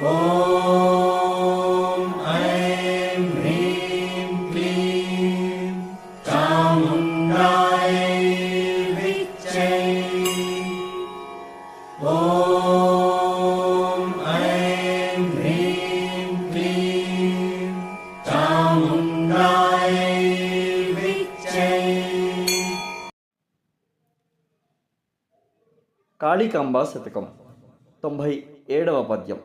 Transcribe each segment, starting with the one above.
ॐ ऐं ह्रीं क्लीं चामुण्डाय विच्चै ॐ ऐं ह्रीं क्लीं चामुण्डाय विच्चै కాళికాంబా శతకం తొంభై ఏడవ పద్యం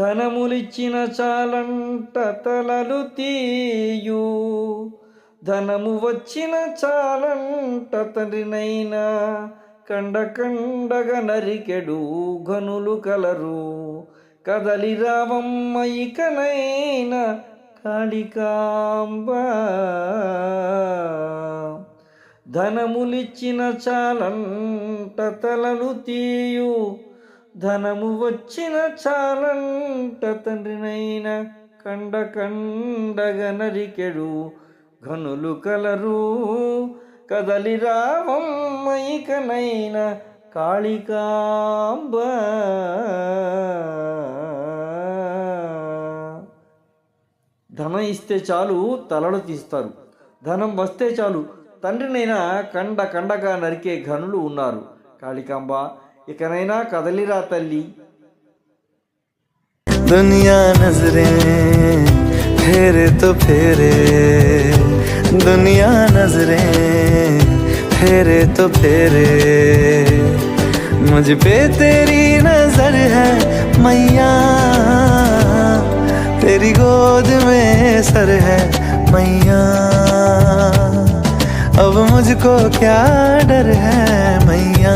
ధనములిచ్చిన చాలంట తలలు తీయు. ధనము వచ్చిన చాలంట తండ్రినైనా కండ కండగ నరికెడు ఘనులు కలరు. కదలి రావమ్మ ఇకనైనా కాళికాంబ. ధనములిచ్చిన చాలంట తలలు తీయు. ధనము వచ్చిన చాలంట తండ్రినైన కండ కండగ నరికెడు ఘనులు కలరు కదలి రావమ్మైకనైన కాళికాంబ. ధనం ఇస్తే చాలు తలలు తీస్తారు ధనం వస్తే చాలు తండ్రినైనా కండ కండగా నరికే ఘనులు ఉన్నారు. కాళికాంబ ఇకనైనా కదలిరా తల్లి दुनिया नजरें फेरे तो फेरे दुनिया नजरें फेरे तो फेरे मुझ पे तेरी नजर है मैया तेरी गोद में सर है मैया अब मुझको क्या डर है मैया